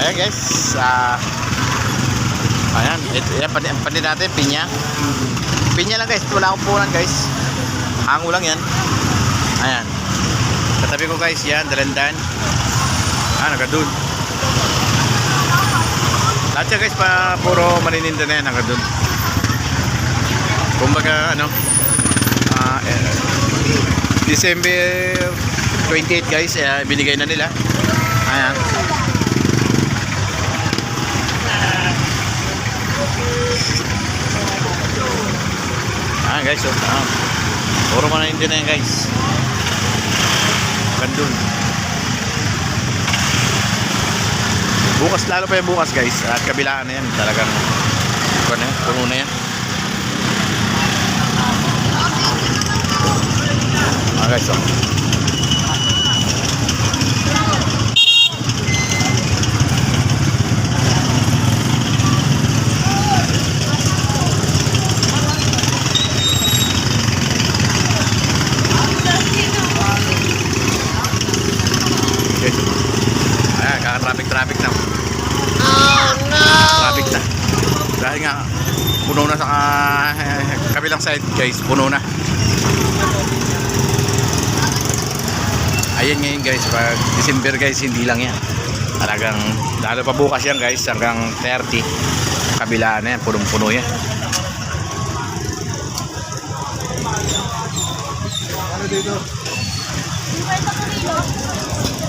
Ayan guys. ah ayan. Ito, yan, pandi, pandi natin. Pinya. Pinya lang guys. Wala akong punan guys. Hango lang yan. Ayan. Katabi ko guys yan. Dalandan. Ah, nagadun. Lahat yan guys. Pa, puro manininda na yan. Nagadun. Kumbaga ano. ah eh, December 28 guys. Eh, binigay na nila. Ayan. Ah, guys, oh. Ah. Puro man hindi na yan, guys. Gandun. Bukas, lalo pa yung bukas, guys. At kabilaan na yan. Talagang, ano yan, puno na yan. Ah, guys, oh. Guys, Ayan, kaka-traffic-traffic na. Oh, no! Traffic na. Dahil nga, puno na sa ka- kabilang side, guys. Puno na. Ayan ngayon guys, pag December guys, hindi lang yan. Talagang, lalo pa bukas yan guys, hanggang 30. Kabilaan na yan, punong-puno yan. Ano dito? Ilang kilo-kilo